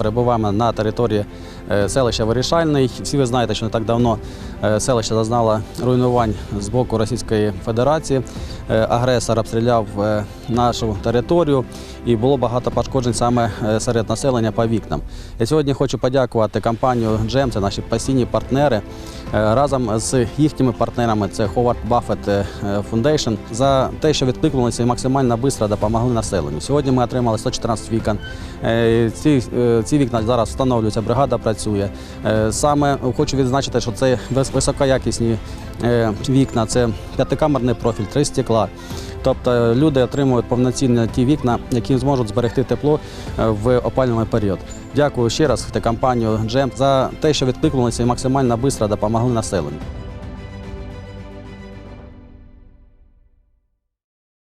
перебуваємо на території е, селища Вирішальний. Всі ви знаєте, що не так давно е, селище зазнало руйнувань з боку Російської Федерації. Е, Агресор обстріляв нашу територію і було багато пошкоджень саме серед населення по вікнам. Я сьогодні хочу подякувати компанію Джем, це наші постійні партнери. Е, Разом з їхніми партнерами це Howard Buffett е, Foundation, за те, що відкликнулися і максимально швидко допомогли населенню. Сьогодні ми отримали 114 вікон. Е, Ці, е, ці вікна зараз встановлюються, бригада працює. Е, Саме хочу відзначити, що це вис- високоякісні е, вікна, це п'ятикамерний профіль, три стекла. Тобто люди отримують повноцінні ті вікна, які зможуть зберегти тепло е, в опалювальний період. Дякую ще раз компанію Джем за те, що відкликнулися і максимально швидко допомогли населенню.